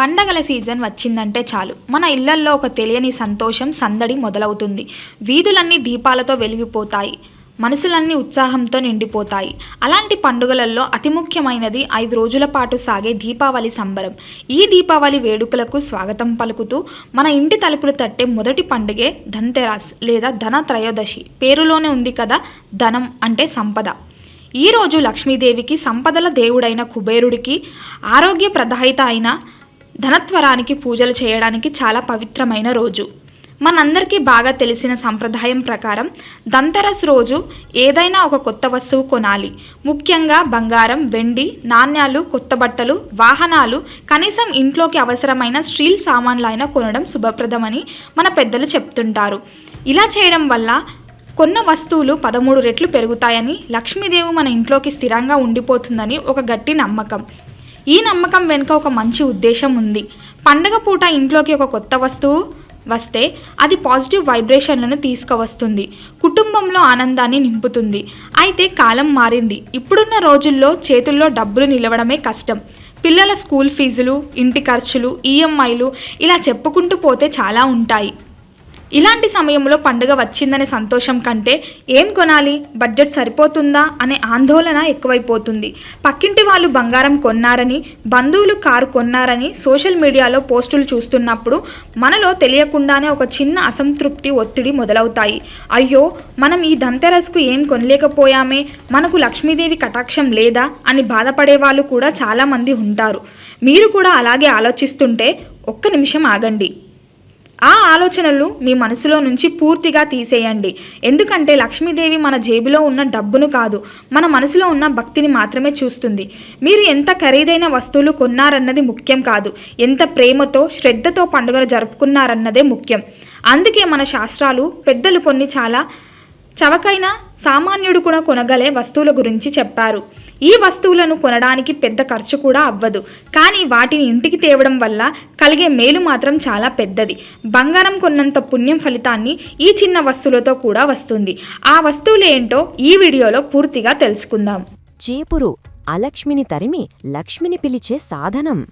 పండగల సీజన్ వచ్చిందంటే చాలు. మన ఇళ్ళల్లో ఒక తెలియని సంతోషం సందడి మొదలవుతుంది. వీధులన్నీ దీపాలతో వెలిగిపోతాయి. మనసులన్నీ ఉత్సాహంతో నిండిపోతాయి. అలాంటి పండుగలలో అతి ముఖ్యమైనది ఐదు రోజుల పాటు సాగే దీపావళి సంబరం. ఈ దీపావళి వేడుకలకు స్వాగతం పలుకుతూ మన ఇంటి తలుపులు తట్టే మొదటి పండుగే ధన్తెరాస్ లేదా ధన త్రయోదశి పేరులోనే ఉంది కదా ధనం అంటే సంపద. ఈరోజు లక్ష్మీదేవికి సంపదల దేవుడైన కుబేరుడికి ఆరోగ్య ప్రదాయిత అయిన ధనత్వరానికి పూజలు చేయడానికి చాలా పవిత్రమైన రోజు. మనందరికీ బాగా తెలిసిన సంప్రదాయం ప్రకారం దంతరస్ రోజు ఏదైనా ఒక కొత్త వస్తువు కొనాలి. ముఖ్యంగా బంగారం వెండి నాణ్యాలు కొత్త బట్టలు వాహనాలు కనీసం ఇంట్లోకి అవసరమైన స్టీల్ సామాన్లైనా కొనడం శుభప్రదమని మన పెద్దలు చెప్తుంటారు. ఇలా చేయడం వల్ల కొన్న వస్తువులు పదమూడు రెట్లు పెరుగుతాయని లక్ష్మీదేవి మన ఇంట్లోకి స్థిరంగా ఉండిపోతుందని ఒక గట్టి నమ్మకం. ఈ నమ్మకం వెనుక ఒక మంచి ఉద్దేశం ఉంది. పండగ పూట ఇంట్లోకి ఒక కొత్త వస్తువు వస్తే అది పాజిటివ్ వైబ్రేషన్లను తీసుకువస్తుంది. కుటుంబంలో ఆనందాన్ని నింపుతుంది. అయితే కాలం మారింది. ఇప్పుడున్న రోజుల్లో చేతుల్లో డబ్బులు నిలవడమే కష్టం. పిల్లల స్కూల్ ఫీజులు ఇంటి ఖర్చులు ఈఎంఐలు ఇలా చెప్పుకుంటూ పోతే చాలా ఉంటాయి. ఇలాంటి సమయంలో పండుగ వచ్చిందనే సంతోషం కంటే ఏం కొనాలి? బడ్జెట్ సరిపోతుందా? అనే ఆందోళన ఎక్కువైపోతుంది. పక్కింటి వాళ్ళు బంగారం కొన్నారని బంధువులు కారు కొన్నారని సోషల్ మీడియాలో పోస్టులు చూస్తున్నప్పుడు మనలో తెలియకుండానే ఒక చిన్న అసంతృప్తి ఒత్తిడి మొదలవుతాయి. అయ్యో మనం ఈ ధంతెరస్కు ఏం కొనలేకపోయామే? మనకు లక్ష్మీదేవి కటాక్షం లేదా? అని బాధపడే వాళ్ళు కూడా చాలామంది ఉంటారు. మీరు కూడా అలాగే ఆలోచిస్తుంటే ఒక్క నిమిషం ఆగండి. ఆ ఆలోచనలు మీ మనసులో నుంచి పూర్తిగా తీసేయండి. ఎందుకంటే లక్ష్మీదేవి మన జేబులో ఉన్న డబ్బును కాదు మన మనసులో ఉన్న భక్తిని మాత్రమే చూస్తుంది. మీరు ఎంత ఖరీదైన వస్తువులు కొన్నారన్నది ముఖ్యం కాదు ఎంత ప్రేమతో శ్రద్ధతో పండుగను జరుపుకున్నారన్నదే ముఖ్యం. అందుకే మన శాస్త్రాలు పెద్దలు కొన్ని చాలా చవకైన సామాన్యుడు కూడా కొనగలే వస్తువుల గురించి చెప్పారు. ఈ వస్తువులను కొనడానికి పెద్ద ఖర్చు కూడా అవ్వదు. కానీ వాటిని ఇంటికి తేవడం వల్ల కలిగే మేలు మాత్రం చాలా పెద్దది. బంగారం కొన్నంత పుణ్యం ఫలితాన్ని ఈ చిన్న వస్తువులతో కూడా వస్తుంది. ఆ వస్తువులు ఏంటో ఈ వీడియోలో పూర్తిగా తెలుసుకుందాం. చీపురు అలక్ష్మిని తరిమి లక్ష్మిని పిలిచే సాధనం.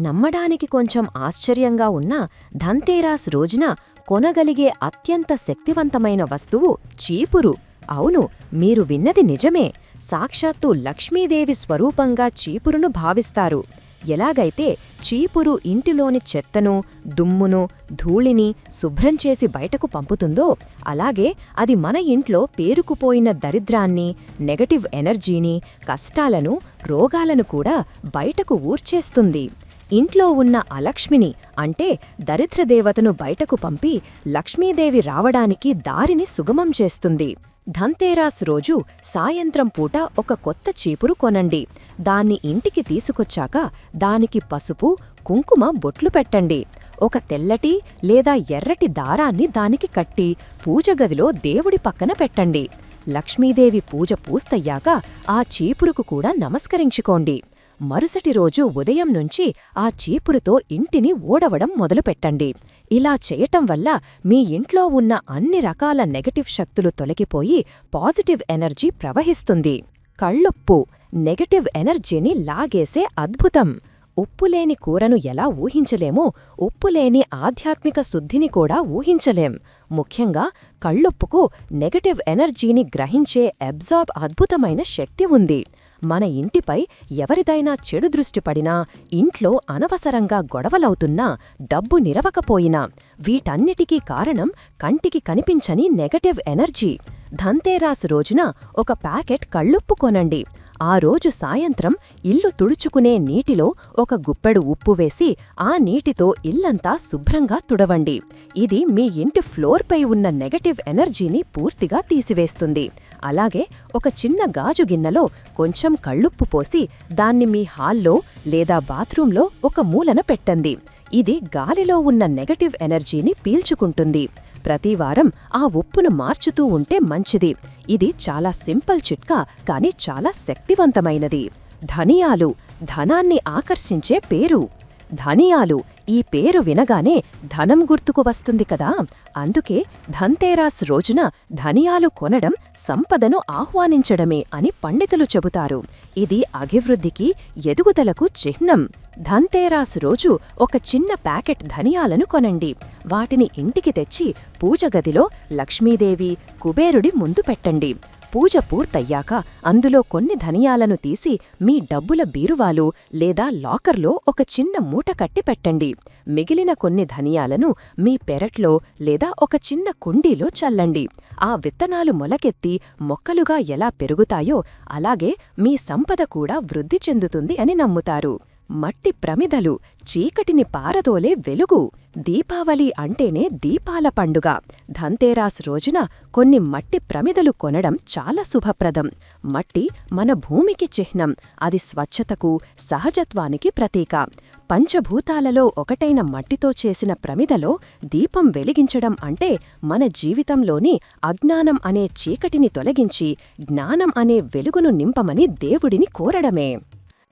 నమ్మడానికి కొంచెం ఆశ్చర్యంగా ఉన్న ధంతేరాస్ రోజున కొనగలిగే అత్యంత శక్తివంతమైన వస్తువు చీపురు. అవును మీరు విన్నది నిజమే. సాక్షాత్తు లక్ష్మీదేవి స్వరూపంగా చీపురును భావిస్తారు. ఎలాగైతే చీపురు ఇంటిలోని చెత్తను దుమ్మును ధూళిని శుభ్రం చేసి బయటకు పంపుతుందో అలాగే అది మన ఇంట్లో పేరుకుపోయిన దరిద్రాన్ని నెగటివ్ ఎనర్జీని కష్టాలను రోగాలను కూడా బయటకు ఊర్చేస్తుంది. ఇంట్లో ఉన్న అలక్ష్మిని అంటే దరిద్రదేవతను బయటకు పంపి లక్ష్మీదేవి రావడానికి దారిని సుగమం చేస్తుంది. ధంతేరాస్ రోజు సాయంత్రం పూట ఒక కొత్త చీపురు కొనండి. దాన్ని ఇంటికి తీసుకొచ్చాక దానికి పసుపు కుంకుమ బొట్లు పెట్టండి. ఒక తెల్లటి లేదా ఎర్రటి దారాన్ని దానికి కట్టి పూజగదిలో దేవుడి పక్కన పెట్టండి. లక్ష్మీదేవి పూజ పూస్తయ్యాక ఆ చీపురుకు కూడా నమస్కరించుకోండి. మరుసటి రోజు ఉదయం నుంచి ఆ చీపురుతో ఇంటిని ఓడవడం మొదలుపెట్టండి. ఇలా చేయటం వల్ల మీ ఇంట్లో ఉన్న అన్ని రకాల నెగటివ్ శక్తులు తొలగిపోయి పాజిటివ్ ఎనర్జీ ప్రవహిస్తుంది. కళ్ళుప్పు నెగటివ్ ఎనర్జీని లాగేసే అద్భుతం. ఉప్పులేని కూరను ఎలా ఊహించలేమో? ఉప్పులేని ఆధ్యాత్మిక శుద్ధిని కూడా ఊహించలేం. ముఖ్యంగా కళ్ళుప్పుకు నెగటివ్ ఎనర్జీని గ్రహించే అబ్జార్బ్ అద్భుతమైన శక్తి ఉంది. మన ఇంటిపై ఎవరిదైనా చెడు దృష్టి పడినా ఇంట్లో అనవసరంగా గొడవలవుతున్నా డబ్బు నిరవకపోయినా వీటన్నిటికీ కారణం కంటికి కనిపించని నెగటివ్ ఎనర్జీ. ధంతేరాస్ రోజున ఒక ప్యాకెట్ కళ్ళుప్పు కొనండి. ఆ రోజు సాయంత్రం ఇల్లు తుడుచుకునే నీటిలో ఒక గుప్పెడు ఉప్పు వేసి ఆ నీటితో ఇల్లంతా శుభ్రంగా తుడవండి. ఇది మీ ఇంటి ఫ్లోర్పై ఉన్న నెగటివ్ ఎనర్జీని పూర్తిగా తీసివేస్తుంది. అలాగే ఒక చిన్న గాజు గిన్నెలో కొంచెం కళ్ళుప్పు పోసి దాన్ని మీ హాల్లో లేదా బాత్రూంలో ఒక మూలన పెట్టండి. ఇది గాలిలో ఉన్న నెగటివ్ ఎనర్జీని పీల్చుకుంటుంది. ప్రతివారం ఆ ఉప్పును మార్చుతూ ఉంటే మంచిది. ఇది చాలా సింపుల్ చిట్కా కాని చాలా శక్తివంతమైనది. ధనియాలు ధనాన్ని ఆకర్షించే పేరు. ధనియాలు ఈ పేరు వినగానే ధనం గుర్తుకు వస్తుంది కదా. అందుకే ధన్తేరాస్ రోజున ధనియాలు కొనడం సంపదను ఆహ్వానించడమే అని పండితులు చెబుతారు. ఇది అభివృద్ధికి ఎదుగుదలకు చిహ్నం. ధన్తేరాస్ రోజు ఒక చిన్న ప్యాకెట్ ధనియాలను కొనండి. వాటిని ఇంటికి తెచ్చి పూజ గదిలో లక్ష్మీదేవి కుబేరుడి ముందు పెట్టండి. పూజ పూర్తయ్యాక అందులో కొన్ని ధనియాలను తీసి మీ డబ్బుల బీరువాలు లేదా లాకర్లో ఒక చిన్న మూట కట్టి పెట్టండి. మిగిలిన కొన్ని ధనియాలను మీ పెరట్లో లేదా ఒక చిన్న కుండీలో చల్లండి. ఆ విత్తనాలు మొలకెత్తి మొక్కలుగా ఎలా పెరుగుతాయో అలాగే మీ సంపద కూడా వృద్ధి చెందుతుంది అని నమ్ముతారు. మట్టి ప్రమిదలు చీకటిని పారదోలే వెలుగు. దీపావళి అంటేనే దీపాల పండుగ. ధన్తేరాస్ రోజున కొన్ని మట్టి ప్రమిదలు కొనడం చాలా శుభప్రదం. మట్టి మన భూమికి చిహ్నం. అది స్వచ్ఛతకు సహజత్వానికి ప్రతీక. పంచభూతాలలో ఒకటైన మట్టితో చేసిన ప్రమిదలో దీపం వెలిగించడం అంటే మన జీవితంలోని అజ్ఞానం అనే చీకటిని తొలగించి జ్ఞానం అనే వెలుగును నింపమని దేవుడిని కోరడమే.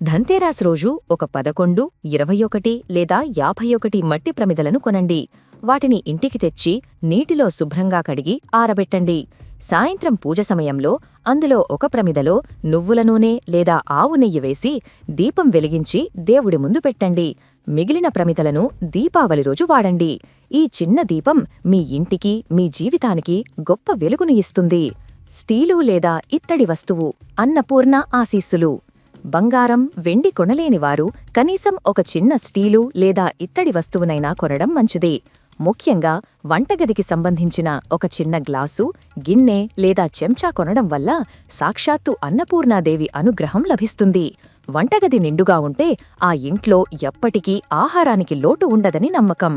ధన్తేరాస్ రోజు ఒక పదకొండు ఇరవై ఒకటి లేదా యాభై ఒకటి మట్టి ప్రమిదలను కొనండి. వాటిని ఇంటికి తెచ్చి నీటిలో శుభ్రంగా కడిగి ఆరబెట్టండి. సాయంత్రం పూజ సమయంలో అందులో ఒక ప్రమిదలో నువ్వుల నూనె లేదా ఆవు నెయ్యి వేసి దీపం వెలిగించి దేవుడి ముందు పెట్టండి. మిగిలిన ప్రమిదలను దీపావళి రోజు వాడండి. ఈ చిన్న దీపం మీ ఇంటికి మీ జీవితానికి గొప్ప వెలుగును ఇస్తుంది. స్టీలు లేదా ఇత్తడి వస్తువు అన్నపూర్ణ ఆశీస్సులు. బంగారం వెండి కొనలేనివారు కనీసం ఒక చిన్న స్టీలు లేదా ఇత్తడి వస్తువునైనా కొనడం మంచిది. ముఖ్యంగా వంటగదికి సంబంధించిన ఒక చిన్న గ్లాసు గిన్నె లేదా చెంచా కొనడం వల్ల సాక్షాత్తు అన్నపూర్ణాదేవి అనుగ్రహం లభిస్తుంది. వంటగది నిండుగా ఉంటే ఆ ఇంట్లో ఎప్పటికీ ఆహారానికి లోటు ఉండదని నమ్మకం.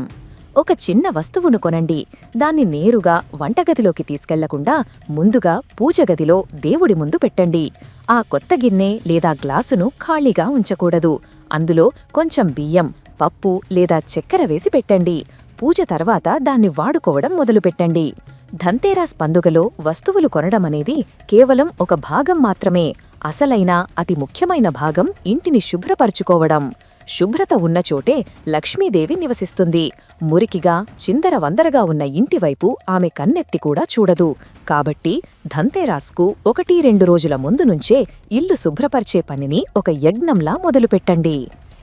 ఒక చిన్న వస్తువును కొనండి. దాన్ని నేరుగా వంటగదిలోకి తీసుకెళ్ళకుండా ముందుగా పూజగదిలో దేవుడి ముందు పెట్టండి. ఆ కొత్త గిన్నె లేదా గ్లాసును ఖాళీగా ఉంచకూడదు. అందులో కొంచెం బియ్యం పప్పు లేదా చక్కెర వేసి పెట్టండి. పూజ తర్వాత దాన్ని వాడుకోవడం మొదలుపెట్టండి ధంతేరాస్ పండుగలో వస్తువులు కొనడమనేది కేవలం ఒక భాగం మాత్రమే. అసలైన అతి ముఖ్యమైన భాగం ఇంటిని శుభ్రపరుచుకోవడం. శుభ్రత ఉన్న చోటే లక్ష్మీదేవి నివసిస్తుంది. మురికిగా చిందరవందరగా ఉన్న ఇంటివైపు ఆమె కన్నెత్తి కూడా చూడదు. కాబట్టి ధంతేరాస్కు ఒకటి రెండు రోజుల ముందు నుంచే ఇల్లు శుభ్రపరిచే పనిని ఒక యజ్ఞంలా మొదలుపెట్టండి.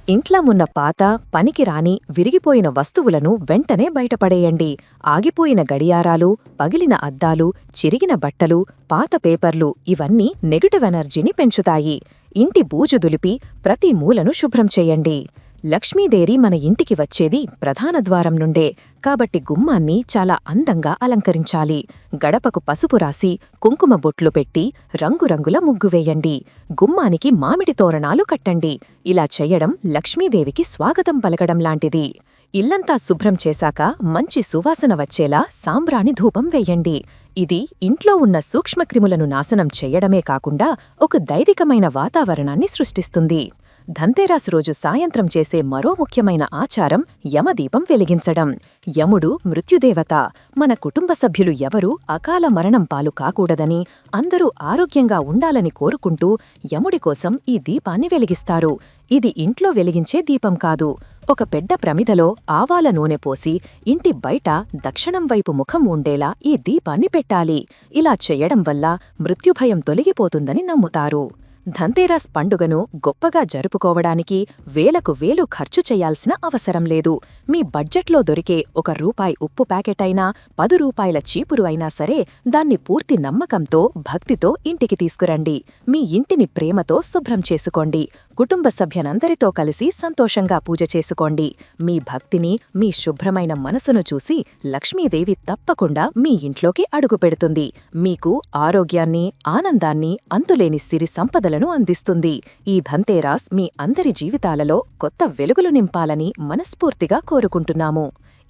ఇంట్లో ఉన్న పాత పనికిరాని విరిగిపోయిన వస్తువులను వెంటనే బయటపడేయండి. ఆగిపోయిన గడియారాలు పగిలిన అద్దాలు చిరిగిన బట్టలు పాత పేపర్లు ఇవన్నీ నెగటివ్ ఎనర్జీని పెంచుతాయి. ఇంటి బూజు దులిపి ప్రతి మూలను శుభ్రం చేయండి. లక్ష్మీదేవి మన ఇంటికి వచ్చేది ప్రధాన ద్వారం నుండే. కాబట్టి గుమ్మాన్ని చాలా అందంగా అలంకరించాలి. గడపకు పసుపు రాసి కుంకుమ బొట్లు పెట్టి రంగురంగుల ముగ్గు వేయండి. గుమ్మానికి మామిడి తోరణాలు కట్టండి. ఇలా చెయ్యడం లక్ష్మీదేవికి స్వాగతం పలకడం లాంటిది. ఇల్లంతా శుభ్రం చేశాక మంచి సువాసన వచ్చేలా సాంబ్రాణి ధూపం వేయండి. ఇది ఇంట్లో ఉన్న సూక్ష్మక్రిములను నాశనం చెయ్యడమే కాకుండా ఒక దైవికమైన వాతావరణాన్ని సృష్టిస్తుంది. ధంతేరాస్ రోజు సాయంత్రం చేసే మరో ముఖ్యమైన ఆచారం యమదీపం వెలిగించడం. యముడు మృత్యుదేవత. మన కుటుంబ సభ్యులు ఎవరూ అకాల మరణం పాలు కాకూడదని అందరూ ఆరోగ్యంగా ఉండాలని కోరుకుంటూ యముడి కోసం ఈ దీపాన్ని వెలిగిస్తారు. ఇది ఇంట్లో వెలిగించే దీపం కాదు. ఒక పెద్ద ప్రమిదలో ఆవాల నూనె పోసి ఇంటి బయట దక్షిణం వైపు ముఖం ఉండేలా ఈ దీపాన్ని పెట్టాలి. ఇలా చెయ్యడం వల్ల మృత్యుభయం తొలగిపోతుందని నమ్ముతారు. ధంతేరాస్ పండుగను గొప్పగా జరుపుకోవడానికి వేలకు వేలు ఖర్చు చేయాల్సిన అవసరం లేదు. మీ బడ్జెట్లో దొరికే ఒక రూపాయి ఉప్పు ప్యాకెట్ అయినా పదు రూపాయల చీపురు అయినా సరే దాన్ని పూర్తి నమ్మకంతో భక్తితో ఇంటికి తీసుకురండి. మీ ఇంటిని ప్రేమతో శుభ్రం చేసుకోండి. కుటుంబ సభ్యనందరితో కలిసి సంతోషంగా పూజ చేసుకోండి. మీ భక్తిని మీ శుభ్రమైన మనసును చూసి లక్ష్మీదేవి తప్పకుండా మీ ఇంట్లోకి అడుగుపెడుతుంది మీకు ఆరోగ్యాన్ని ఆనందాన్ని అంతులేని సిరి సంపదలను అందిస్తుంది. ఈ ధన్తేరాస్ మీ అందరి జీవితాలలో కొత్త వెలుగులు నింపాలని మనస్ఫూర్తిగా కోరుకుంటున్నాము.